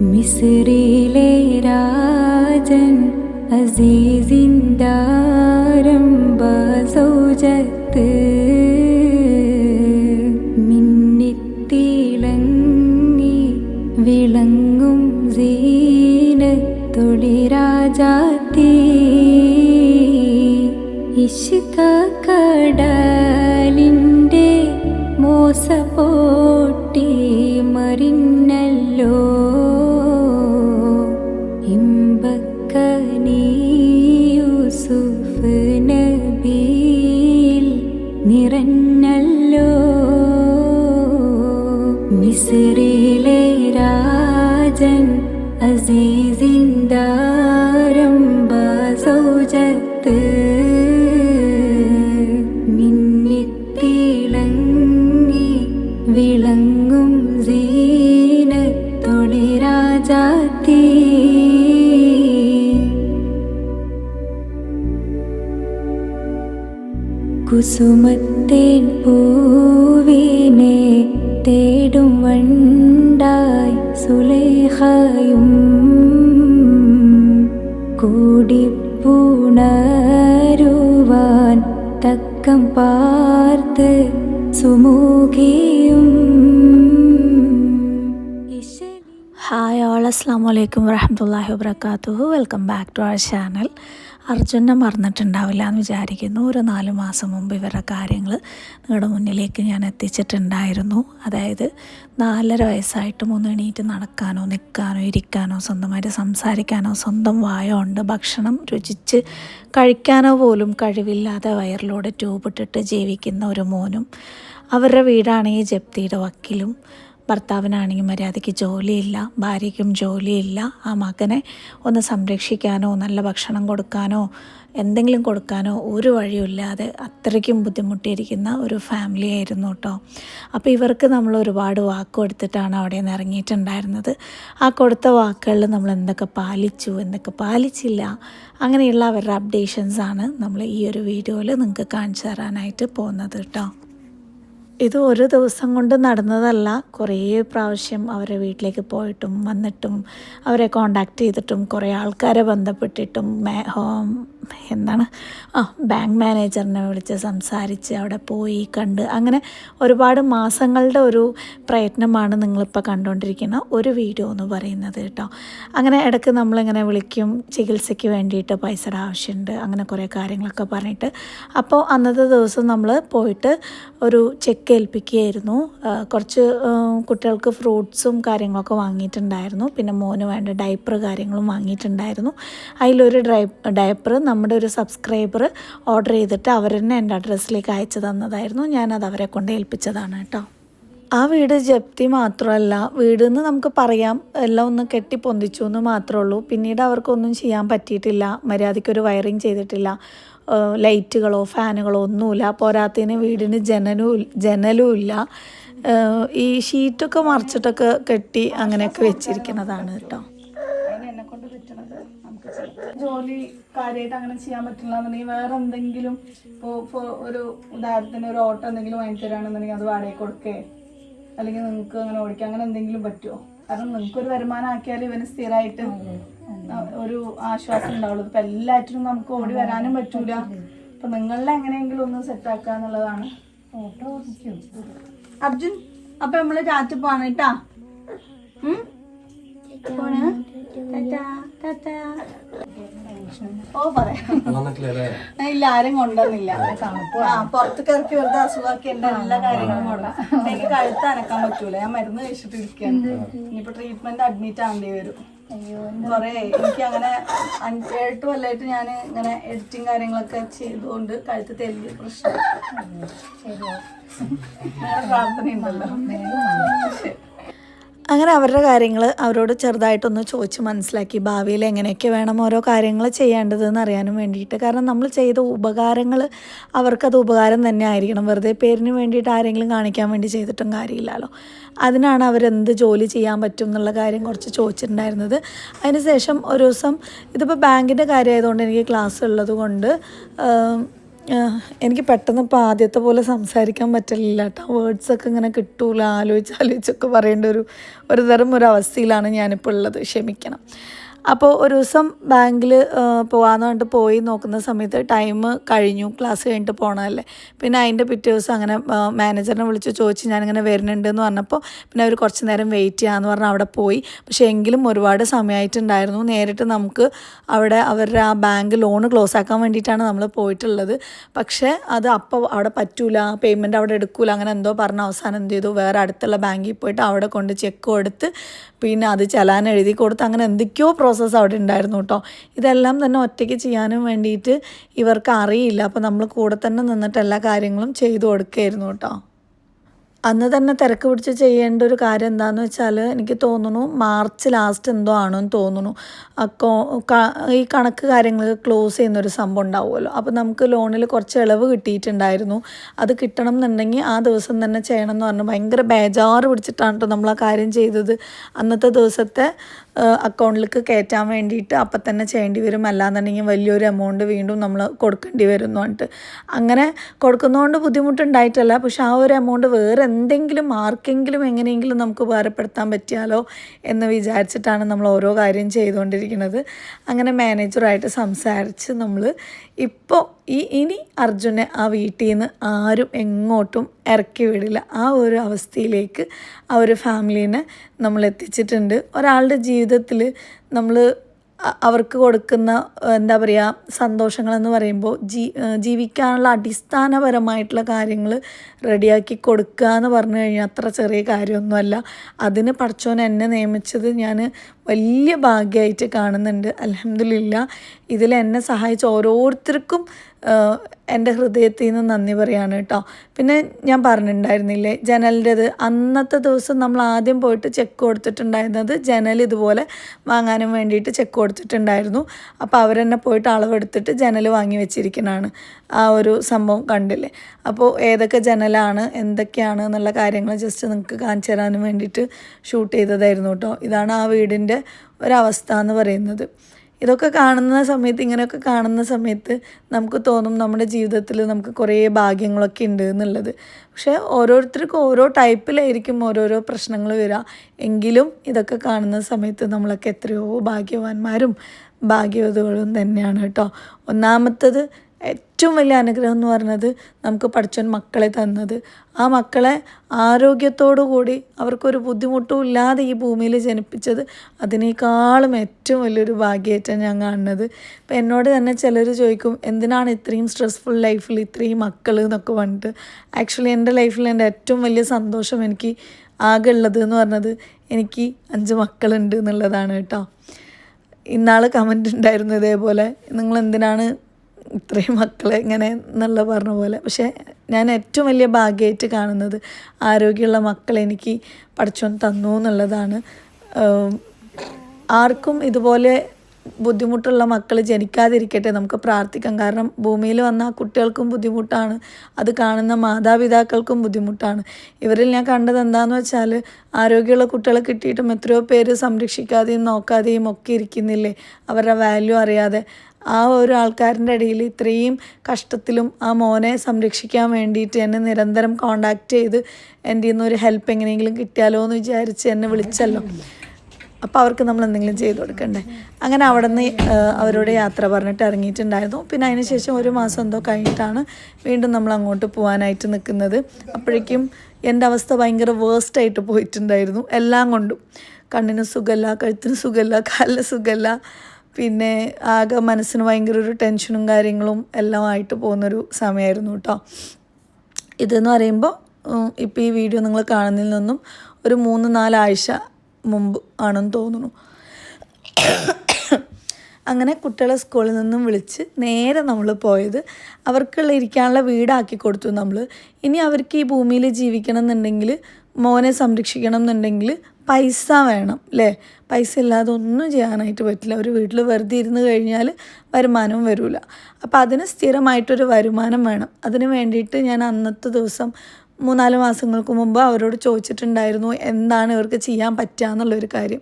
മിസ്രിലെ രാജൻ അസീസിന്ദാരംഭ സൗജത്ത് മിന്നിത്തിളങ്ങി വിളങ്ങും സീനത്തൊളി രാജാത്തി ഇഷ്ക മിസ്രിലെ രാജൻ അസീസിന്ദാരംഭ സൗജത്ത് മിന്നിത്തിളങ്ങി വിളങ്ങും സീനത്തൊളി രാജാത്തീ. കുസുമത്തേൻ പൂവിനെ വണ്ടായി കൂടി കൂടിപ്പുണരുവാൻ തക്കം പാർത്ത് സുമൂഖിയും. ഹായ് ഓൾ അസ്സാം വലൈക്കും വരഹമുല്ലാഹി വബർക്കാത്തുഹു welcome back to our channel. അർജുനെ മറന്നിട്ടുണ്ടാവില്ല എന്ന് വിചാരിക്കുന്നു. ഒരു നാല് മാസം മുമ്പ് ഇവരുടെ കാര്യങ്ങൾ നിങ്ങളുടെ മുന്നിലേക്ക് ഞാൻ എത്തിച്ചിട്ടുണ്ടായിരുന്നു. അതായത് നാലര വയസ്സായിട്ട് ഒന്ന് എണീറ്റ് നടക്കാനോ നിൽക്കാനോ ഇരിക്കാനോ സ്വന്തമായിട്ട് സംസാരിക്കാനോ സ്വന്തം വായോ ഉണ്ട് ഭക്ഷണം രുചിച്ച് കഴിക്കാനോ പോലും കഴിവില്ലാതെ വയറിലൂടെ ട്യൂബിട്ടിട്ട് ജീവിക്കുന്ന ഒരു മോനും അവരുടെ വീടാണ് ഈ ജപ്തിയുടെ വക്കിലും ഭർത്താവിനാണെങ്കിൽ മര്യാദയ്ക്ക് ജോലിയില്ല ഭാര്യയ്ക്കും ജോലിയില്ല ആ മകനെ ഒന്ന് സംരക്ഷിക്കാനോ നല്ല ഭക്ഷണം കൊടുക്കാനോ എന്തെങ്കിലും കൊടുക്കാനോ ഒരു വഴിയുമില്ലാതെ അത്രയ്ക്കും ബുദ്ധിമുട്ടിയിരിക്കുന്ന ഒരു ഫാമിലി ആയിരുന്നു കേട്ടോ. അപ്പോൾ ഇവർക്ക് നമ്മൾ ഒരുപാട് വാക്ക് കൊടുത്തിട്ടാണ് അവിടെ നിന്ന് ഇറങ്ങിയിട്ടുണ്ടായിരുന്നത്. ആ കൊടുത്ത വാക്കുകളിൽ നമ്മൾ എന്തൊക്കെ പാലിച്ചു എന്തൊക്കെ പാലിച്ചില്ല അങ്ങനെയുള്ള അവരുടെ അപ്ഡേഷൻസാണ് നമ്മൾ ഈ ഒരു വീഡിയോയിൽ നിങ്ങൾക്ക് കാണിച്ചു തരാനായിട്ട് പോകുന്നത് കേട്ടോ. ഇത് ഒരു ദിവസം കൊണ്ട് നടന്നതല്ല. കുറേ പ്രാവശ്യം അവരെ വീട്ടിലേക്ക് പോയിട്ടും വന്നിട്ടും അവരെ കോണ്ടാക്ട് ചെയ്തിട്ടും കുറേ ആൾക്കാരെ ബന്ധപ്പെട്ടിട്ടും ഹോം എന്താണ്? ആ ബാങ്ക് മാനേജറിനെ വിളിച്ച് സംസാരിച്ച് അവിടെ പോയി കണ്ട് അങ്ങനെ ഒരുപാട് മാസങ്ങളുടെ ഒരു പ്രയത്നമാണ് നിങ്ങളിപ്പോൾ കണ്ടുകൊണ്ടിരിക്കുന്ന ഒരു വീഡിയോ എന്ന് പറയുന്നത് കേട്ടോ. അങ്ങനെ ഇടയ്ക്ക് നമ്മളിങ്ങനെ വിളിക്കും ചികിത്സയ്ക്ക് വേണ്ടിയിട്ട് പൈസയുടെ ആവശ്യമുണ്ട് അങ്ങനെ കുറേ കാര്യങ്ങളൊക്കെ പറഞ്ഞിട്ട്. അപ്പോൾ അന്നത്തെ ദിവസം നമ്മൾ പോയിട്ട് ഒരു ചെക്ക് ഏൽപ്പിക്കുകയായിരുന്നു ആ, കുറച്ച് കുട്ടികൾക്ക് ഫ്രൂട്ട്സും കാര്യങ്ങളൊക്കെ വാങ്ങിയിട്ടുണ്ടായിരുന്നു. പിന്നെ മോന് വേണ്ട ഡയപ്പർ കാര്യങ്ങളും വാങ്ങിയിട്ടുണ്ടായിരുന്നു. അതിലൊരു ഡ്രൈ ഡയപ്പർ നമ്മുടെ ഒരു സബ്സ്ക്രൈബർ ഓർഡർ ചെയ്തിട്ട് അവർ തന്നെ എന്റെ അഡ്രസ്സിലേക്ക് അയച്ചു തന്നതായിരുന്നു. ഞാനത് അവരെ കൊണ്ട് ഏൽപ്പിച്ചതാണ് കേട്ടോ. ആ വീട് ജപ്തി മാത്രമല്ല വീട് എന്ന് നമുക്ക് പറയാം എല്ലാം ഒന്ന് കെട്ടി പൊന്തിച്ചു എന്ന് മാത്രമേ ഉള്ളൂ പിന്നീട് അവർക്കൊന്നും ചെയ്യാൻ പറ്റിയിട്ടില്ല മര്യാദയ്ക്കൊരു വയറിങ് ചെയ്തിട്ടില്ല ലൈറ്റുകളോ ഫാനുകളോ ഒന്നുമില്ല. പോരാത്തതിന് വീടിന് ജനലും ജനലും ഇല്ല. ഈ ഷീറ്റൊക്കെ മറിച്ചിട്ടൊക്കെ കെട്ടി അങ്ങനെയൊക്കെ വെച്ചിരിക്കുന്നതാണ് കേട്ടോ. ജോലി കാര്യമായിട്ട് അങ്ങനെ ചെയ്യാൻ പറ്റില്ല എന്നുണ്ടെങ്കിൽ വേറെ എന്തെങ്കിലും ഇപ്പോൾ ഒരു ഉദാഹരണത്തിന് ഒരു ഓട്ടോ എന്തെങ്കിലും വാങ്ങിത്തരാണെന്നുണ്ടെങ്കിൽ അത് വാടകയ്ക്ക് കൊടുക്കേ. അല്ലെങ്കിൽ നിങ്ങൾക്ക് അങ്ങനെ ഓടിക്കാം അങ്ങനെ എന്തെങ്കിലും പറ്റുമോ കാരണം നിങ്ങൾക്ക് ഒരു വരുമാനം ആക്കിയാൽ ഇവന് സ്ഥിരമായിട്ട് ഒരു ആശ്വാസം ഉണ്ടാവുള്ളൂ. ഇപ്പം എല്ലാറ്റിനും നമുക്ക് ഓടി വരാനും പറ്റൂല. അപ്പൊ നിങ്ങളുടെ എങ്ങനെയെങ്കിലും ഒന്ന് സെറ്റ് ആക്കുക എന്നുള്ളതാണ്. അർജുൻ അപ്പൊ നമ്മൾ രാത്രി പോവാണ് കേട്ടാ? പോണ്? ഓ പറയാം. ഇല്ല ആരും കൊണ്ടുവന്നില്ല. ആ പുറത്തേക്ക് ഇറക്കി വെറുതെ അസുഖമാക്കി എന്റെ എല്ലാ കാര്യങ്ങളും കൊണ്ടാ. എനിക്ക് കഴുത്ത് അനക്കാൻ പറ്റൂല. ഞാൻ മരുന്ന് കഴിച്ചിട്ട് ഇരിക്കുകയാണ് ഇനിയിപ്പോ ട്രീറ്റ്മെന്റ് അഡ്മിറ്റ് ആവേണ്ടി വരും. കൊറേ എനിക്ക് അങ്ങനെ അഞ്ച് എട്ട് കൊല്ലായിട്ട് ഞാൻ ഇങ്ങനെ എഡിറ്റിംഗ് കാര്യങ്ങളൊക്കെ ചെയ്തുകൊണ്ട് കഴുത്ത് തെല്ല് പ്രശ്നം. പ്രാർത്ഥനയുണ്ടല്ലോ. പ്രാർത്ഥന ഉണ്ടല്ലോ ശരി. അങ്ങനെ അവരുടെ കാര്യങ്ങൾ അവരോട് ചെറുതായിട്ടൊന്ന് ചോദിച്ച് മനസ്സിലാക്കി ഭാവിയിൽ എങ്ങനെയൊക്കെ വേണം ഓരോ കാര്യങ്ങൾ ചെയ്യേണ്ടതെന്ന് അറിയാനും വേണ്ടിയിട്ട്. കാരണം നമ്മൾ ചെയ്ത ഉപകാരങ്ങൾ അവർക്കത് ഉപകാരം തന്നെ ആയിരിക്കണം. വെറുതെ പേരിന് വേണ്ടിയിട്ട് ആരെങ്കിലും കാണിക്കാൻ വേണ്ടി ചെയ്തിട്ടും കാര്യമില്ലല്ലോ. അതിനാണ് അവരെന്ത് ജോലി ചെയ്യാൻ പറ്റും എന്നുള്ള കാര്യം കുറച്ച് ചോദിച്ചിട്ടുണ്ടായിരുന്നത്. അതിനുശേഷം ഒരു ദിവസം ഇതിപ്പോൾ ബാങ്കിന്റെ കാര്യമായതുകൊണ്ട് എനിക്ക് ക്ലാസ് ഉള്ളത് കൊണ്ട് എനിക്ക് പെട്ടെന്ന് ഇപ്പോൾ ആദ്യത്തെ പോലെ സംസാരിക്കാൻ പറ്റില്ല കേട്ടോ വേർഡ്സൊക്കെ ഇങ്ങനെ കിട്ടൂല ആലോചിച്ച് ആലോചിച്ചൊക്കെ പറയേണ്ട ഒരു ഒരു തരം ഒരു അവസ്ഥയിലാണ് ഞാനിപ്പോൾ ഉള്ളത്. ക്ഷമിക്കണം. അപ്പോൾ ഒരു ദിവസം ബാങ്കിൽ പോകാമെന്ന് പറഞ്ഞിട്ട് പോയി നോക്കുന്ന സമയത്ത് ടൈം കഴിഞ്ഞു ക്ലാസ് കഴിഞ്ഞിട്ട് പോകണമല്ലേ പിന്നെ അതിന്റെ പിറ്റേ ദിവസം അങ്ങനെ മാനേജറിനെ വിളിച്ച് ചോദിച്ച് ഞാനിങ്ങനെ വരുന്നുണ്ട് എന്ന് പറഞ്ഞപ്പോൾ പിന്നെ അവർ കുറച്ച് നേരം വെയിറ്റ് ചെയ്യാമെന്ന് പറഞ്ഞ് അവിടെ പോയി. പക്ഷേ എങ്കിലും ഒരുപാട് സമയമായിട്ടുണ്ടായിരുന്നു നേരിട്ട് നമുക്ക് അവിടെ അവരുടെ ആ ബാങ്ക് ലോൺ ക്ലോസ് ആക്കാൻ വേണ്ടിയിട്ടാണ് നമ്മൾ പോയിട്ടുള്ളത്. പക്ഷേ അത് അപ്പോൾ അവിടെ പറ്റൂല പേയ്മെന്റ് അവിടെ എടുക്കൂല അങ്ങനെ എന്തോ പറഞ്ഞ അവസാനം എന്ത് ചെയ്തു? വേറെ അടുത്തുള്ള ബാങ്കിൽ പോയിട്ട് അവിടെ കൊണ്ട് ചെക്ക് കൊടുത്ത് പിന്നെ അത് ചലാൻ എഴുതി കൊടുത്ത് അങ്ങനെ എന്തൊക്കെയോ പ്രോസസ്സ് അവിടെ ഉണ്ടായിരുന്നു കേട്ടോ. ഇതെല്ലാം തന്നെ ഒറ്റയ്ക്ക് ചെയ്യാനും വേണ്ടിയിട്ട് ഇവർക്ക് അറിയില്ല. അപ്പോൾ നമ്മൾ കൂടെ തന്നെ നിന്നിട്ട് എല്ലാ കാര്യങ്ങളും ചെയ്തു കൊടുക്കുകയായിരുന്നു കേട്ടോ. അന്ന് തന്നെ തിരക്ക് പിടിച്ച് ചെയ്യേണ്ട ഒരു കാര്യം എന്താണെന്ന് വെച്ചാൽ എനിക്ക് തോന്നുന്നു മാർച്ച് ലാസ്റ്റ് എന്തോ ആണെന്ന് തോന്നുന്നു. അക്കോ ഈ കണക്ക് കാര്യങ്ങൾ ക്ലോസ് ചെയ്യുന്ന ഒരു സംഭവം ഉണ്ടാവുമല്ലോ. അപ്പോൾ നമുക്ക് ലോണിൽ കുറച്ച് ഇളവ് കിട്ടിയിട്ടുണ്ടായിരുന്നു. അത് കിട്ടണം എന്നുണ്ടെങ്കിൽ ആ ദിവസം തന്നെ ചെയ്യണം എന്ന് പറഞ്ഞു ഭയങ്കര ബേജാറ് പിടിച്ചിട്ടാണ് കേട്ടോ നമ്മൾ ആ കാര്യം ചെയ്തത്. അന്നത്തെ ദിവസത്തെ അക്കൗണ്ടിലേക്ക് കയറ്റാൻ വേണ്ടിയിട്ട് അപ്പം തന്നെ ചെയ്യേണ്ടി വരും. അല്ലാന്നുണ്ടെങ്കിൽ വലിയൊരു എമൗണ്ട് വീണ്ടും നമ്മൾ കൊടുക്കേണ്ടി വരും അങ്ങനെ കൊടുക്കുന്നതുകൊണ്ട് ബുദ്ധിമുട്ടുണ്ടായിട്ടല്ല. പക്ഷെ ആ ഒരു എമൗണ്ട് വേറെ എന്തെങ്കിലും ആർക്കെങ്കിലും എങ്ങനെയെങ്കിലും നമുക്ക് ഉപകാരപ്പെടുത്താൻ പറ്റിയാലോ എന്ന് വിചാരിച്ചിട്ടാണ് നമ്മൾ ഓരോ കാര്യം ചെയ്തുകൊണ്ടിരിക്കുന്നത്. അങ്ങനെ മാനേജറായിട്ട് സംസാരിച്ച് നമ്മൾ ഇപ്പോൾ ഈ ഇനി അർജുനെ ആ വീട്ടിൽ നിന്ന് ആരും എങ്ങോട്ടും ഇറക്കി വിടില്ല. ആ ഒരു അവസ്ഥയിലേക്ക് ആ ഒരു ഫാമിലീനെ നമ്മൾ എത്തിച്ചിട്ടുണ്ട് ഒരാളുടെ ജീവിതത്തിൽ നമ്മൾ അവർക്ക് കൊടുക്കുന്ന എന്താ പറയുക സന്തോഷങ്ങളെന്ന് പറയുമ്പോൾ ജീ ജീവിക്കാനുള്ള അടിസ്ഥാനപരമായിട്ടുള്ള കാര്യങ്ങൾ റെഡിയാക്കി കൊടുക്കുക എന്ന് പറഞ്ഞു കഴിഞ്ഞാൽ അത്ര ചെറിയ കാര്യമൊന്നുമല്ല. അതിന് പഠിച്ചോൻ എന്നെ നിയമിച്ചത് ഞാൻ വലിയ ഭാഗ്യമായിട്ട് കാണുന്നുണ്ട്. അലഹമില്ല ഇതിൽ എന്നെ സഹായിച്ച ഓരോരുത്തർക്കും എന്റെ ഹൃദയത്തിൽ നിന്ന് നന്ദി പറയാണ് കേട്ടോ. പിന്നെ ഞാൻ പറഞ്ഞിട്ടുണ്ടായിരുന്നില്ലേ ജനലിന്റെത്. അന്നത്തെ ദിവസം നമ്മൾ ആദ്യം പോയിട്ട് ചെക്ക് കൊടുത്തിട്ടുണ്ടായിരുന്നത് ജനൽ ഇതുപോലെ വാങ്ങാനും വേണ്ടിയിട്ട് ചെക്ക് കൊടുത്തിട്ടുണ്ടായിരുന്നു. അപ്പോൾ അവരെന്നെ പോയിട്ട് അളവെടുത്തിട്ട് ജനൽ വാങ്ങി വെച്ചിരിക്കുന്നതാണ് ആ ഒരു സംഭവം കണ്ടില്ലേ. അപ്പോൾ ഏതൊക്കെ ജനലാണ് എന്തൊക്കെയാണ് എന്നുള്ള കാര്യങ്ങൾ ജസ്റ്റ് നിങ്ങൾക്ക് കാണിച്ചു തരാനും വേണ്ടിയിട്ട് ഷൂട്ട് ചെയ്തതായിരുന്നു കേട്ടോ. ഇതാണ് ആ വീടിന്റെ ഒരവസ്ഥ എന്ന് പറയുന്നത്. ഇതൊക്കെ കാണുന്ന സമയത്ത് ഇങ്ങനെയൊക്കെ കാണുന്ന സമയത്ത് നമുക്ക് തോന്നും നമ്മുടെ ജീവിതത്തിൽ നമുക്ക് കുറേ ഭാഗ്യങ്ങളൊക്കെ ഉണ്ട് എന്നുള്ളത്. പക്ഷേ ഓരോരുത്തർക്കും ഓരോ ടൈപ്പിലായിരിക്കും ഓരോരോ പ്രശ്നങ്ങൾ വരിക. എങ്കിലും ഇതൊക്കെ കാണുന്ന സമയത്ത് നമ്മളൊക്കെ എത്രയോ ഭാഗ്യവാന്മാരും ഭാഗ്യവതകളും തന്നെയാണ് കേട്ടോ. ഒന്നാമത്തത് ഏറ്റവും വലിയ അനുഗ്രഹം എന്ന് പറഞ്ഞത് നമുക്ക് പഠിച്ചൻ മക്കളെ തന്നത്. ആ മക്കളെ ആരോഗ്യത്തോടു കൂടി അവർക്കൊരു ബുദ്ധിമുട്ടും ഇല്ലാതെ ഈ ഭൂമിയിൽ ജനിപ്പിച്ചത് അതിനേക്കാളും ഏറ്റവും വലിയൊരു ഭാഗ്യമായിട്ടാണ് ഞാൻ കാണുന്നത്. ഇപ്പം എന്നോട് തന്നെ ചിലർ ചോദിക്കും എന്തിനാണ് ഇത്രയും സ്ട്രെസ്ഫുൾ ലൈഫിൽ ഇത്രയും മക്കൾ എന്നൊക്കെ പറഞ്ഞിട്ട്. ആക്ച്വലി എന്റെ ലൈഫിൽ എന്റെ ഏറ്റവും വലിയ സന്തോഷം എനിക്ക് ആകെ ഉള്ളത് എന്ന് പറഞ്ഞത് എനിക്ക് അഞ്ച് മക്കളുണ്ട് എന്നുള്ളതാണ് കേട്ടോ. ഇന്നാൾ കമന്റ് ഉണ്ടായിരുന്നു ഇതേപോലെ നിങ്ങൾ എന്തിനാണ് ഇത്രയും മക്കളെ ഇങ്ങനെ എന്നുള്ള പറഞ്ഞ പോലെ. പക്ഷേ ഞാൻ ഏറ്റവും വലിയ ഭാഗ്യമായിട്ട് കാണുന്നത് ആരോഗ്യമുള്ള മക്കളെ എനിക്ക് പഠിച്ചോൻ തന്നു എന്നുള്ളതാണ്. ആർക്കും ഇതുപോലെ ബുദ്ധിമുട്ടുള്ള മക്കൾ ജനിക്കാതിരിക്കട്ടെ നമുക്ക് പ്രാർത്ഥിക്കാം. കാരണം ഭൂമിയിൽ വന്ന കുട്ടികൾക്കും ബുദ്ധിമുട്ടാണ് അത് കാണുന്ന മാതാപിതാക്കൾക്കും ബുദ്ധിമുട്ടാണ്. ഇവരിൽ ഞാൻ കണ്ടത് എന്താണെന്ന് വെച്ചാൽ ആരോഗ്യമുള്ള കുട്ടികളെ കിട്ടിയിട്ടും എത്രയോ പേര് സംരക്ഷിക്കാതെയും നോക്കാതെയും ഒക്കെ ഇരിക്കുന്നില്ലേ? അവരുടെ വാല്യൂ അറിയാതെ. ആ ഒരു ആൾക്കാരിന്റെ ഇടയിൽ ഇത്രയും കഷ്ടത്തിലും ആ മോനെ സംരക്ഷിക്കാൻ വേണ്ടിയിട്ട് എന്നെ നിരന്തരം കോണ്ടാക്റ്റ് ചെയ്ത് എന്റെ നിന്ന് ഒരു ഹെൽപ്പ് എങ്ങനെയെങ്കിലും കിട്ടിയാലോ എന്ന് വിചാരിച്ച് എന്നെ വിളിച്ചല്ലോ. അപ്പോൾ അവർക്ക് നമ്മൾ എന്തെങ്കിലും ചെയ്ത് കൊടുക്കണ്ടേ? അങ്ങനെ അവിടെ നിന്ന് അവരോട് യാത്ര പറഞ്ഞിട്ട് ഇറങ്ങിയിട്ടുണ്ടായിരുന്നു. പിന്നെ അതിന് ശേഷം ഒരു മാസം എന്തോ കഴിഞ്ഞിട്ടാണ് വീണ്ടും നമ്മൾ അങ്ങോട്ട് പോകാനായിട്ട് നിൽക്കുന്നത്. അപ്പോഴേക്കും എന്റെ അവസ്ഥ ഭയങ്കര വേസ്റ്റായിട്ട് പോയിട്ടുണ്ടായിരുന്നു. എല്ലാം കൊണ്ടും. കണ്ണിന് സുഖമല്ല കഴുത്തിന് സുഖമല്ല കാലിന് സുഖമല്ല. പിന്നെ ആകെ മനസ്സിന് ഭയങ്കര ഒരു ടെൻഷനും കാര്യങ്ങളും എല്ലാം ആയിട്ട് പോകുന്നൊരു സമയമായിരുന്നു കേട്ടോ. ഇതെന്ന് പറയുമ്പോൾ ഇപ്പോൾ ഈ വീഡിയോ നിങ്ങൾ കാണുന്നതിൽ നിന്നും ഒരു മൂന്ന് നാലാഴ്ച മുമ്പ് ആണെന്ന് തോന്നുന്നു. അങ്ങനെ കുട്ടികളെ സ്കൂളിൽ നിന്നും വിളിച്ച് നേരെ നമ്മൾ പോയത് അവർക്കുള്ള ഇരിക്കാനുള്ള വീടാക്കി കൊടുത്തു നമ്മൾ. ഇനി അവർക്ക് ഈ ഭൂമിയിൽ ജീവിക്കണം എന്നുണ്ടെങ്കിൽ മോനെ സംരക്ഷിക്കണം എന്നുണ്ടെങ്കിൽ പൈസ വേണം അല്ലേ പൈസ ഇല്ലാതെ ഒന്നും ചെയ്യാനായിട്ട് പറ്റില്ല. ഒരു വീട്ടിൽ വെറുതെ ഇരുന്ന് കഴിഞ്ഞാൽ വരുമാനവും വരില്ല അപ്പോൾ അതിന് സ്ഥിരമായിട്ടൊരു വരുമാനം വേണം. അതിന് വേണ്ടിയിട്ട് ഞാൻ അന്നത്തെ ദിവസം മൂന്നാൽ മാസങ്ങൾക്ക് മുമ്പ് അവരോട് ചോദിച്ചിട്ടുണ്ടായിരുന്നു എന്താണ് ഇവർക്ക് ചെയ്യാൻ പറ്റുക എന്നുള്ളൊരു കാര്യം.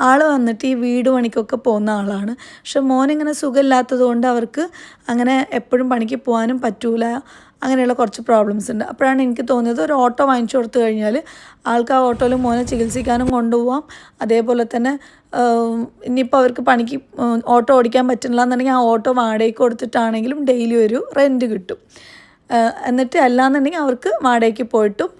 ആൾ വന്നിട്ട് ഈ വീട് പണിക്കൊക്കെ പോകുന്ന ആളാണ്. പക്ഷെ മോനിങ്ങനെ സുഖമില്ലാത്തത് കൊണ്ട് അവർക്ക് അങ്ങനെ എപ്പോഴും പണിക്ക് പോകാനും പറ്റൂല. അങ്ങനെയുള്ള കുറച്ച് പ്രോബ്ലംസ് ഉണ്ട്. അപ്പോഴാണ് എനിക്ക് തോന്നിയത് ഒരു ഓട്ടോ വാങ്ങിച്ചു കൊടുത്തു കഴിഞ്ഞാൽ ആൾക്ക് ആ ഓട്ടോയിൽ മോനെ ചികിത്സിക്കാനും കൊണ്ടുപോകാം അതേപോലെ തന്നെ ഇനിയിപ്പോൾ അവർക്ക് പണിക്ക് ഓട്ടോ ഓടിക്കാൻ പറ്റുന്നില്ല എന്നുണ്ടെങ്കിൽ ആ ഓട്ടോ വാടകയ്ക്ക് കൊടുത്തിട്ടാണെങ്കിലും ഡെയിലി ഒരു റെന്റ് കിട്ടും. എന്നിട്ട് അല്ലാന്നുണ്ടെങ്കിൽ അവർക്ക് വാടകയ്ക്ക് പോയിട്ടും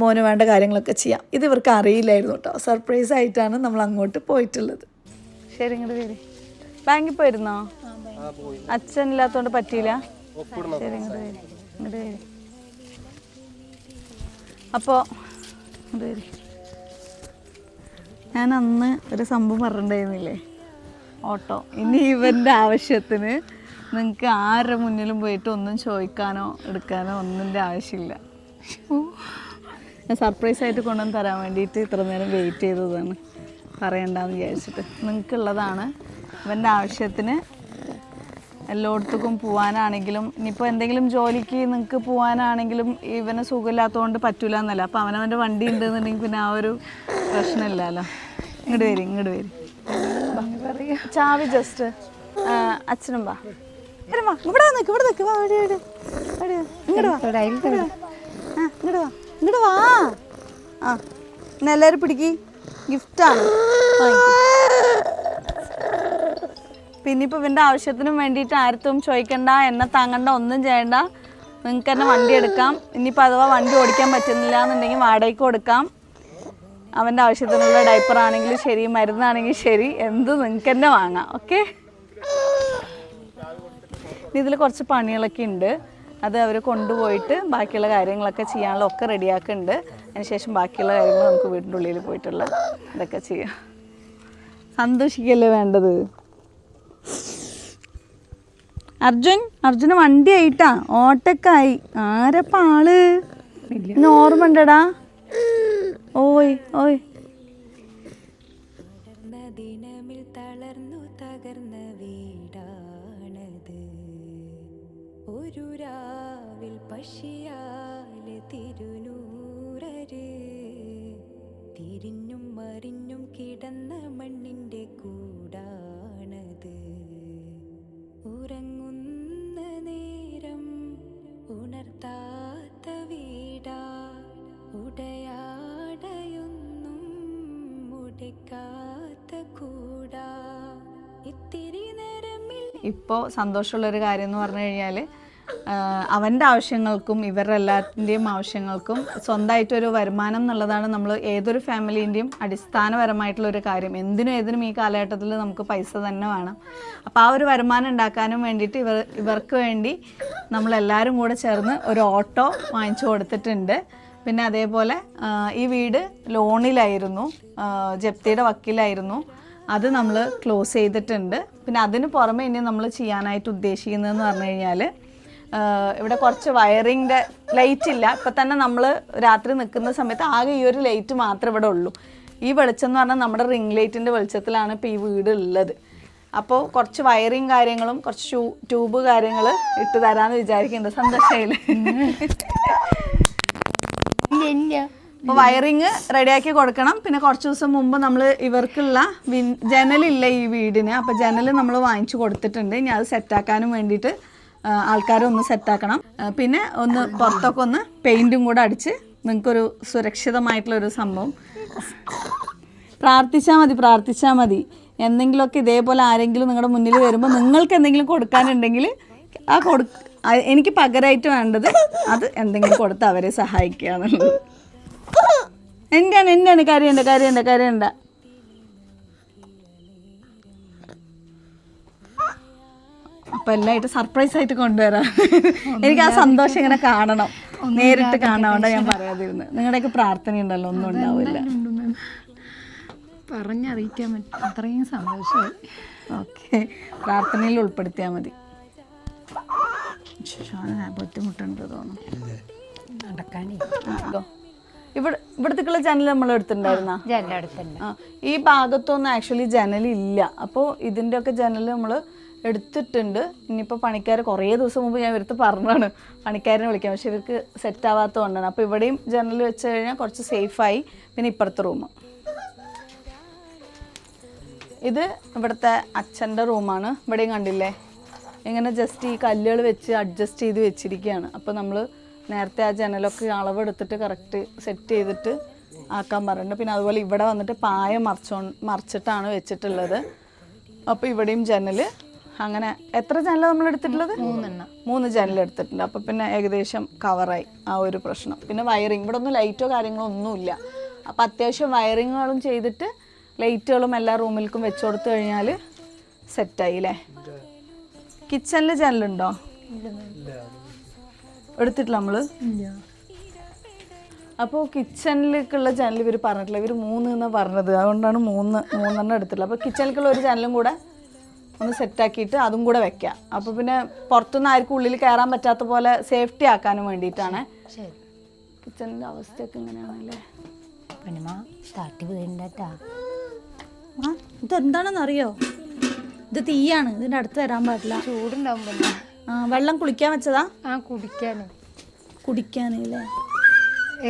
മോന് വേണ്ട കാര്യങ്ങളൊക്കെ ചെയ്യാം. ഇത് ഇവർക്ക് അറിയില്ലായിരുന്നു കേട്ടോ. സർപ്രൈസ് ആയിട്ടാണ് നമ്മൾ അങ്ങോട്ട് പോയിട്ടുള്ളത്. ശരി ഇങ്ങോട്ട് ബാങ്കിൽ പോയിരുന്നോ? അച്ഛൻ ഇല്ലാത്തതുകൊണ്ട് പറ്റിയില്ല? ശരി ഇങ്ങോട്ട് വരി. വരി. അപ്പോൾ ഞാൻ അന്ന് ഒരു സംഭവം പറഞ്ഞിട്ടുണ്ടായിരുന്നില്ലേ? ഓട്ടോ. ഇനി ഇവന്റെ ആവശ്യത്തിന് നിങ്ങൾക്ക് ആരുടെ മുന്നിലും പോയിട്ട് ഒന്നും ചോദിക്കാനോ എടുക്കാനോ ഒന്നിന്റെ ആവശ്യമില്ല. ഞാൻ സർപ്രൈസ് ആയിട്ട് കൊണ്ടുവന്ന് തരാൻ വേണ്ടിയിട്ട് ഇത്ര നേരം വെയിറ്റ് ചെയ്തതാണ്. പറയണ്ടെന്ന് വിചാരിച്ചിട്ട്. നിങ്ങൾക്കുള്ളതാണ് ഇവന്റെ ആവശ്യത്തിന് എല്ലായിടത്തേക്കും പോകാനാണെങ്കിലും ഇനിയിപ്പോൾ എന്തെങ്കിലും ജോലിക്ക് നിങ്ങൾക്ക് പോകാനാണെങ്കിലും ഇവന് സുഖമില്ലാത്തതുകൊണ്ട് പറ്റൂല എന്നല്ല അപ്പോൾ അവനവന്റെ വണ്ടി എന്നുണ്ടെങ്കിൽ പിന്നെ ആ ഒരു പ്രശ്നമില്ലല്ലോ. ഇങ്ങോട്ട് വരും ഇങ്ങോട്ട് വരും. ബാ. ചാവി ജസ്റ്റ് അച്ഛനും വാ. ഇവിടെ നിൽക്ക് ഇവിടെ നിൽക്ക് വാ ഇവിടെ ഇങ്ങോട്ട് വാ ഇങ്ങോട്ട് വാ. ഇങ്ങോട്ട് വാ ഇങ്ങോട്ട് വാ. ആ ഇന്ന് എല്ലാവരും പിടിക്ക്. ഗിഫ്റ്റാണ്. പിന്നെ ഇപ്പോൾ ഇവന്റെ ആവശ്യത്തിനും വേണ്ടിയിട്ട് ആരത്തും ചോദിക്കണ്ട എന്നെ താങ്ങണ്ട ഒന്നും ചെയ്യണ്ട. നിങ്ങൾക്ക് തന്നെ വണ്ടി എടുക്കാം. ഇനിയിപ്പോൾ അഥവാ വണ്ടി ഓടിക്കാൻ പറ്റുന്നില്ല എന്നുണ്ടെങ്കിൽ വാടകയ്ക്ക് കൊടുക്കാം. അവന്റെ ആവശ്യത്തിനുള്ള ഡൈപ്പർ ആണെങ്കിലും ശരി മരുന്നാണെങ്കിലും ശരി എന്ത് നിങ്ങൾക്ക് തന്നെ വാങ്ങാം ഓക്കെ ഇതിൽ കുറച്ച് പണികളൊക്കെ ഉണ്ട്. അത് അവർ കൊണ്ടുപോയിട്ട് ബാക്കിയുള്ള കാര്യങ്ങളൊക്കെ ചെയ്യാനുള്ള ഒക്കെ റെഡിയാക്കുന്നുണ്ട് അതിനുശേഷം ബാക്കിയുള്ള കാര്യങ്ങൾ നമുക്ക് വീടിന്റെ ഉള്ളിൽ പോയിട്ടുള്ള ഇതൊക്കെ ചെയ്യാം. സന്തോഷിക്കല്ലേ വേണ്ടത്? അർജുൻ അർജുന് വണ്ടി ആയിട്ടാ. ഓട്ടക്കായി. ആരപ്പ ആൾ? ഓർമ്മ ഉണ്ടടാ. ഓയ് ഓയ്. ദിനമിൽ തകർന്ന ഒരു രാവിൽ തിരിഞ്ഞും മറിഞ്ഞും കിടന്ന മണ്ണിന്റെ ഇപ്പോൾ സന്തോഷമുള്ളൊരു കാര്യം എന്ന് പറഞ്ഞു കഴിഞ്ഞാൽ അവന്റെ ആവശ്യങ്ങൾക്കും ഇവരുടെ എല്ലാത്തിന്റെയും ആവശ്യങ്ങൾക്കും സ്വന്തമായിട്ടൊരു വരുമാനം എന്നുള്ളതാണ് നമ്മൾ ഏതൊരു ഫാമിലീന്റെയും അടിസ്ഥാനപരമായിട്ടുള്ള ഒരു കാര്യം. എന്തിനും ഏതിനും ഈ കാലഘട്ടത്തിൽ നമുക്ക് പൈസ തന്നെ വേണം. അപ്പോൾ ആ ഒരു വരുമാനം ഉണ്ടാക്കാനും വേണ്ടിയിട്ട് ഇവർ ഇവർക്ക് വേണ്ടി നമ്മളെല്ലാവരും കൂടെ ചേർന്ന് ഒരു ഓട്ടോ വാങ്ങിച്ചു കൊടുത്തിട്ടുണ്ട്. പിന്നെ അതേപോലെ ഈ വീട് ലോണിലായിരുന്നു ജപ്തിയുടെ വക്കീലായിരുന്നു. അത് നമ്മൾ ക്ലോസ് ചെയ്തിട്ടുണ്ട്. പിന്നെ അതിന് പുറമെ ഇനി നമ്മൾ ചെയ്യാനായിട്ട് ഉദ്ദേശിക്കുന്നതെന്ന് പറഞ്ഞു കഴിഞ്ഞാൽ ഇവിടെ കുറച്ച് വയറിങ്ങിന്റെ ലൈറ്റ് ഇല്ല. ഇപ്പം തന്നെ നമ്മൾ രാത്രി നിൽക്കുന്ന സമയത്ത് ആകെ ഈ ഒരു ലൈറ്റ് മാത്രമേ ഇവിടെ ഉള്ളൂ. ഈ വെളിച്ചം എന്ന് പറഞ്ഞാൽ നമ്മുടെ റിംഗ് ലൈറ്റിന്റെ വെളിച്ചത്തിലാണ് ഇപ്പോൾ ഈ വീട് ഉള്ളത്. അപ്പോൾ കുറച്ച് വയറിങ് കാര്യങ്ങളും കുറച്ച് ട്യൂബ് കാര്യങ്ങൾ ഇട്ട് തരാമെന്ന് വിചാരിക്കുന്നുണ്ട് സന്തോഷമായില്ലേ അപ്പോൾ വയറിങ് റെഡിയാക്കി കൊടുക്കണം. പിന്നെ കുറച്ച് ദിവസം മുമ്പ് നമ്മൾ ഇവർക്കുള്ള ജനലില്ല ഈ വീടിന്. അപ്പൊ ജനൽ നമ്മൾ വാങ്ങിച്ചു കൊടുത്തിട്ടുണ്ട്. ഇനി അത് സെറ്റാക്കാനും വേണ്ടിയിട്ട് ആൾക്കാരെ ഒന്ന് സെറ്റാക്കണം. പിന്നെ ഒന്ന് പുറത്തൊക്കെ ഒന്ന് പെയിന്റും കൂടെ അടിച്ച് നിങ്ങൾക്കൊരു സുരക്ഷിതമായിട്ടുള്ള ഒരു സംഭവം. പ്രാർത്ഥിച്ചാൽ മതി പ്രാർത്ഥിച്ചാൽ മതി. എന്തെങ്കിലുമൊക്കെ ഇതേപോലെ ആരെങ്കിലും നിങ്ങളുടെ മുന്നിൽ വരുമ്പോൾ നിങ്ങൾക്ക് എന്തെങ്കിലും കൊടുക്കാനുണ്ടെങ്കിൽ ആ കൊടു എനിക്ക് പകരമായിട്ട് വേണ്ടത് അത് എന്തെങ്കിലും കൊടുത്ത് അവരെ സഹായിക്കുക എന്നുള്ളത് എന്താണ് എന്താണ്? കരയണ്ട കരയണ്ട കാര്യമുണ്ട് അപ്പൊ എല്ലായിട്ട് സർപ്രൈസ് ആയിട്ട് കൊണ്ടുവരാം. എനിക്ക് ആ സന്തോഷം ഇങ്ങനെ കാണണം. നേരിട്ട് കാണാണ്ട ഞാൻ പറയാതിരുന്നു. നിങ്ങളുടെയൊക്കെ പ്രാർത്ഥന ഉണ്ടല്ലോ ഒന്നും ഉണ്ടാവില്ല. പറഞ്ഞറിയിക്കാൻ പറ്റും അത്രയും സന്തോഷമായി. ഓക്കെ. പ്രാർത്ഥനയിൽ ഉൾപ്പെടുത്തിയാൽ മതി. ബുദ്ധിമുട്ടുണ്ട് തോന്നുന്നു. നടക്കാനേ. ഇവിടെ ഇവിടത്തേക്കുള്ള ജനൽ നമ്മൾ എടുത്തിട്ടുണ്ടായിരുന്ന? ഈ ഭാഗത്തൊന്നും ആക്ച്വലി ജനലില്ല അപ്പോൾ ഇതിന്റെ ഒക്കെ ജനൽ നമ്മൾ എടുത്തിട്ടുണ്ട്. ഇനിയിപ്പോൾ പണിക്കാർ കുറേ ദിവസം മുമ്പ് ഞാൻ ഇവർക്ക് പറഞ്ഞാണ് പണിക്കാരനെ വിളിക്കാം പക്ഷെ ഇവർക്ക് സെറ്റ് ആവാത്തതുകൊണ്ടാണ്. അപ്പോൾ ഇവിടെയും ജനൽ വെച്ച് കഴിഞ്ഞാൽ കുറച്ച് സേഫായി പിന്നെ ഇപ്പുറത്തെ റൂം ഇത് ഇവിടുത്തെ അച്ഛന്റെ റൂമാണ് ഇവിടെയും കണ്ടില്ലേ? ഇങ്ങനെ ജസ്റ്റ് ഈ കല്ലുകൾ വെച്ച് അഡ്ജസ്റ്റ് ചെയ്ത് വെച്ചിരിക്കുകയാണ്. അപ്പോൾ നമ്മൾ നേരത്തെ ആ ജനലൊക്കെ അളവെടുത്തിട്ട് കറക്റ്റ് സെറ്റ് ചെയ്തിട്ട് ആക്കാൻ പറഞ്ഞിട്ടുണ്ട്. പിന്നെ അതുപോലെ ഇവിടെ വന്നിട്ട് പായ മറച്ചോ മറിച്ചിട്ടാണ് വെച്ചിട്ടുള്ളത്. അപ്പോൾ ഇവിടെയും ജനൽ അങ്ങനെ. എത്ര ജനൽ നമ്മൾ എടുത്തിട്ടുള്ളത്? മൂന്നെണ്ണം. മൂന്ന് ജനൽ എടുത്തിട്ടുണ്ട്. അപ്പോൾ പിന്നെ ഏകദേശം കവറായി ആ ഒരു പ്രശ്നം. പിന്നെ വയറിങ് ഇവിടെ ഒന്നും ലൈറ്റോ കാര്യങ്ങളോ ഒന്നുമില്ല. അപ്പോൾ അത്യാവശ്യം വയറിങ്ങുകളും ചെയ്തിട്ട് ലൈറ്റുകളും എല്ലാ റൂമിലേക്കും വെച്ചു കൊടുത്തു കഴിഞ്ഞാൽ സെറ്റായി അല്ലേ കിച്ചണിൽ ജനലുണ്ടോ എടുത്തിട്ടില്ല നമ്മൾ? അപ്പോൾ കിച്ചണിലേക്കുള്ള ജനൽ ഇവർ പറഞ്ഞിട്ടില്ല. ഇവർ മൂന്ന് എന്നാണ് പറഞ്ഞത്. അതുകൊണ്ടാണ് മൂന്ന് മൂന്നെണ്ണം എടുത്തിട്ടുള്ളത്. അപ്പോൾ കിച്ചണിലേക്കുള്ള ഒരു ജനലും കൂടെ ഒന്ന് സെറ്റാക്കിയിട്ട് അതും കൂടെ വെക്കാം. അപ്പോൾ പിന്നെ പുറത്തുനിന്ന് ആർക്കും ഉള്ളിൽ കയറാൻ പറ്റാത്ത പോലെ സേഫ്റ്റി ആക്കാനും വേണ്ടിയിട്ടാണ്. കിച്ചണിന്റെ അവസ്ഥയൊക്കെ ഇങ്ങനെയാണല്ലേ? പിന്നെമ്മ തട്ടി വീണ്ടട്ടാ ആ ഇതെന്താണെന്ന് അറിയോ ഇത് തീയാണ് ഇതിന്റെ അടുത്ത് വരാൻ പാടില്ല. ചൂടുണ്ടാവും പിന്നെ ആ വെള്ളം കുളിക്കാൻ വെച്ചതാ? ആ കുടിക്കാന്.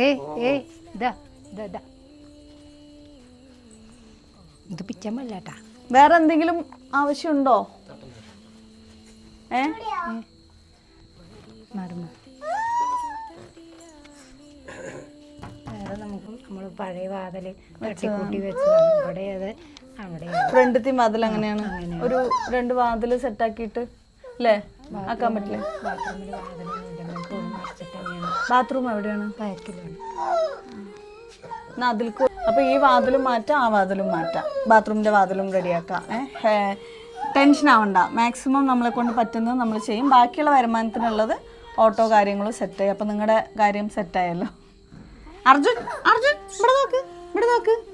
ഏ ഏ ഇതാ ഇതാ ഇതാ. ഇത് പിച്ചാൻ പാടില്ലാട്ടാ വേറെ എന്തെങ്കിലും ആവശ്യമുണ്ടോ? ഏ? വേറെ നമുക്ക് നമ്മൾ പഴയ വാതിൽ കൂട്ടി വെച്ചതാണ്. ഇവിടെ അത് ഫ്രണ്ടത്തെ വാതിൽ അങ്ങനെയാണ്. ഒരു രണ്ട് വാതിൽ സെറ്റാക്കിയിട്ട് അല്ലേ ആക്കാൻ പറ്റില്ല? ബാത്റൂം എവിടെയാണ്? ബാക്കിലാണ് എന്നാ അതിൽ കൂ- അപ്പൊ ഈ വാതിലും മാറ്റാം ആ വാതിലും മാറ്റാം. ബാത്റൂമിന്റെ വാതിലും റെഡിയാക്കാം. ഏഹ് ടെൻഷൻ ആവണ്ട. മാക്സിമം നമ്മളെ കൊണ്ട് പറ്റുന്നത് നമ്മൾ ചെയ്യും. ബാക്കിയുള്ള വരുമാനത്തിനുള്ളത് ഓട്ടോ കാര്യങ്ങളും സെറ്റ് ആയി അപ്പൊ നിങ്ങളുടെ കാര്യം സെറ്റ് ആയല്ലോ. അർജുൻ അർജുൻ ഇവിടെ നോക്ക് ഇവിടെ നോക്ക്.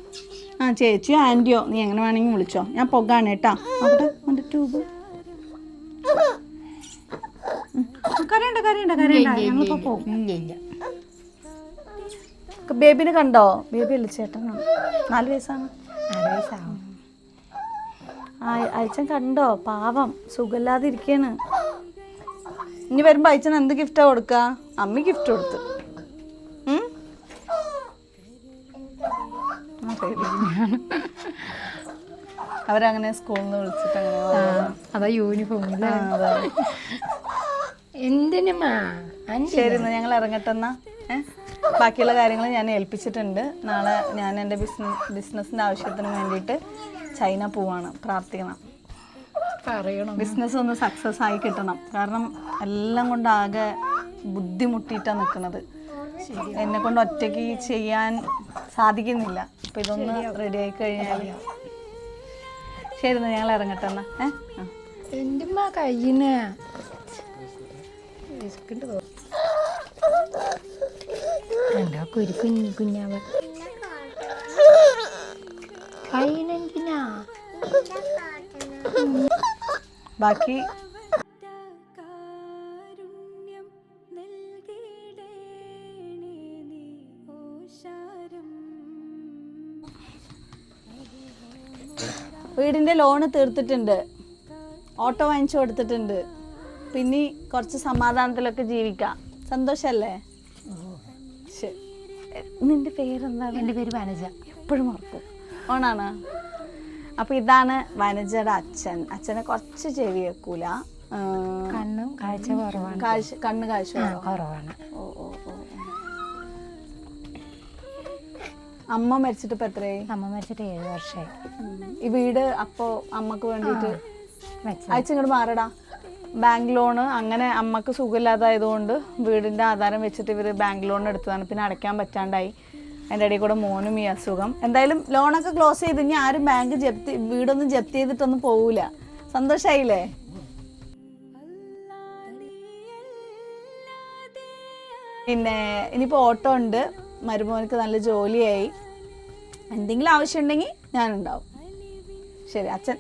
ആ ചേച്ചിയോ ആന്റിയോ നീ എങ്ങനെ വേണമെങ്കിൽ വിളിച്ചോ. ഞാൻ പൊക്കാണ് കേട്ടോ. അവിടെ എന്റെ ട്യൂബ് കരയണ്ട കരയണ്ട കരയണ്ട. പോകും. ബേബിനെ കണ്ടോ? ബേബി അല്ലേ ചേട്ടനാണ് നാല് വയസ്സാണ്. നാല് വയസ്സാവും. അയച്ചൻ കണ്ടോ? പാവം. സുഖമില്ലാതെ ഇരിക്കാണ് ഇനി വരുമ്പോ അയച്ചൻ എന്ത് ഗിഫ്റ്റാ കൊടുക്ക? അമ്മ ഗിഫ്റ്റ് കൊടുത്ത്. ആ, അവരങ്ങനെ സ്കൂളിൽ നിന്ന് വിളിച്ചിട്ട് അങ്ങനെ. അതാ യൂണിഫോം. എന്തിനുമാ? ശരി എന്നാ ഞങ്ങൾ ഇറങ്ങട്ടെ എന്നാ. ബാക്കിയുള്ള കാര്യങ്ങൾ ഞാൻ ഏൽപ്പിച്ചിട്ടുണ്ട്. നാളെ ഞാൻ എന്റെ ബിസിനസ് ബിസിനസ്സിന്റെ ആവശ്യത്തിന് വേണ്ടിയിട്ട് ചൈന പോവാണ് പ്രാർത്ഥിക്കണം. പറയണം. ബിസിനസ് ഒന്ന് സക്സസ് ആയി കിട്ടണം. കാരണം എല്ലാം കൊണ്ട് ആകെ ബുദ്ധിമുട്ടിയിട്ടാണ് നിൽക്കുന്നത്. എന്നെ കൊണ്ട് ഒറ്റയ്ക്ക് ചെയ്യാൻ സാധിക്കുന്നില്ല. അപ്പം ഇതൊന്ന് റെഡി ആയി കഴിഞ്ഞാൽ ശരി എന്നാ ഞങ്ങൾ ഇറങ്ങട്ടെ എന്നാ. ഏ? ആ. എന്തുമ്മാ കയ്യിന്? എന്താ കുരു കുഞ്ഞു കുഞ്ഞാവ? കയ്യിനെന്തിനാ? ബാക്കി വീടിന്റെ ലോണ് തീർത്തിട്ടുണ്ട്. ഓട്ടോ വാങ്ങിച്ചു കൊടുത്തിട്ടുണ്ട്. പിന്നെ കുറച്ച് സമാധാനത്തിലൊക്കെ ജീവിക്കാം. സന്തോഷല്ലേ? നിന്റെ പേരെന്താണ്? എന്റെ പേര് വനജ. എപ്പോഴും ഓർക്കും ഓണാണ്? അപ്പോൾ ഇതാണ് വനജയുടെ അച്ഛൻ. അച്ഛനെ കുറച്ച് ചെവി വെക്കൂല. കണ്ണും കാഴ്ച കുറവാണ്. കാഴ്ച കണ്ണ് കാഴ്ച കുറവാണ്. അമ്മ മരിച്ചിട്ട് ഇപ്പൊ എത്രയായി? അമ്മ മരിച്ചിട്ട് ഏഴ് വർഷമായി ഈ വീട് അപ്പോ അമ്മയ്ക്ക് വേണ്ടിട്ട് അയച്ചിങ്ങോട്ട് മാറടാ. ബാങ്ക് ലോണ് അങ്ങനെ അമ്മയ്ക്ക് സുഖമില്ലാതായതുകൊണ്ട് വീടിന്റെ ആധാരം വെച്ചിട്ട് ഇവർ ബാങ്ക് ലോൺ എടുത്തതാണ്. പിന്നെ അടയ്ക്കാൻ പറ്റാണ്ടായി. എന്റെ ഇടയിൽ കൂടെ മോനും ഈ അസുഖം. എന്തായാലും ലോണൊക്കെ ക്ലോസ് ചെയ്ത് ഇനി ആരും ബാങ്ക് ജപ്തി വീടൊന്നും ജപ്തി ചെയ്തിട്ടൊന്നും പോവില്ല സന്തോഷായില്ലേ? പിന്നെ ഇനിയിപ്പോൾ ഓട്ടോ ഉണ്ട്. മരുമോനക്ക് നല്ല ജോലിയായി. എന്തെങ്കിലും ആവശ്യമുണ്ടെങ്കിൽ ഞാനുണ്ടാവും. ശരി അച്ഛൻ.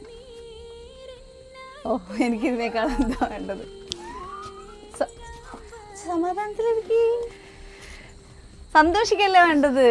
ഓ എനിക്ക് ഇതിനേക്കാൾ എന്താ വേണ്ടത്? സമാധാനത്തിലെനിക്ക് സന്തോഷിക്കല്ലേ വേണ്ടത്?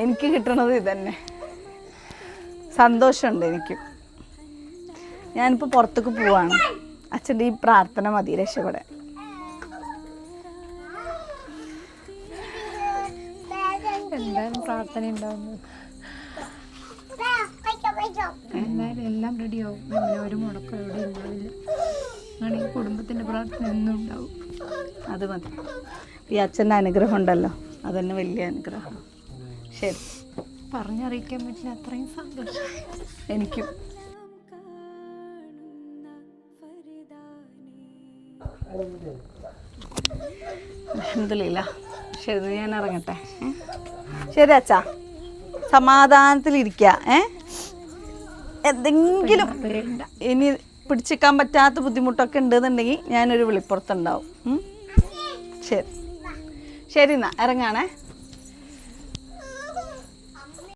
എനിക്ക് കിട്ടണത് ഇതന്നെ. സന്തോഷമുണ്ട് എനിക്ക്. ഞാനിപ്പോൾ പുറത്തേക്ക് പോവാണ്. അച്ഛന്റെ ഈ പ്രാർത്ഥന മതി രക്ഷപ്പെടാൻ. എന്തായാലും പ്രാർത്ഥന ഉണ്ടാവുന്നു എല്ലാം റെഡിയാവും അങ്ങനെ ഒരു മുടക്കം എവിടെ ഉണ്ടാവില്ല അങ്ങനെ ഈ കുടുംബത്തിന്റെ പ്രാർത്ഥന എന്നും ഉണ്ടാവും. അത് മതി. ഈ അച്ഛന്റെ അനുഗ്രഹം ഉണ്ടല്ലോ. അതന്നെ വലിയ അനുഗ്രഹം. ശരി. പറഞ്ഞറിയിക്കാൻ പറ്റില്ല. അത്രയും സന്തോഷം. എനിക്കും. അൽഹംദുലില്ല. ശരി ഞാൻ ഇറങ്ങട്ടെ. ശരി അച്ഛാ. സമാധാനത്തിലിരിക്കുക ഏ? എന്തെങ്കിലും ഇനി പിടിച്ചിക്കാൻ പറ്റാത്ത ബുദ്ധിമുട്ടൊക്കെ ഉണ്ടെന്നുണ്ടെങ്കിൽ ഞാനൊരു വിളിപ്പുറത്തുണ്ടാവും? ശരി. ശരി എന്നാ ഇറങ്ങാണേ.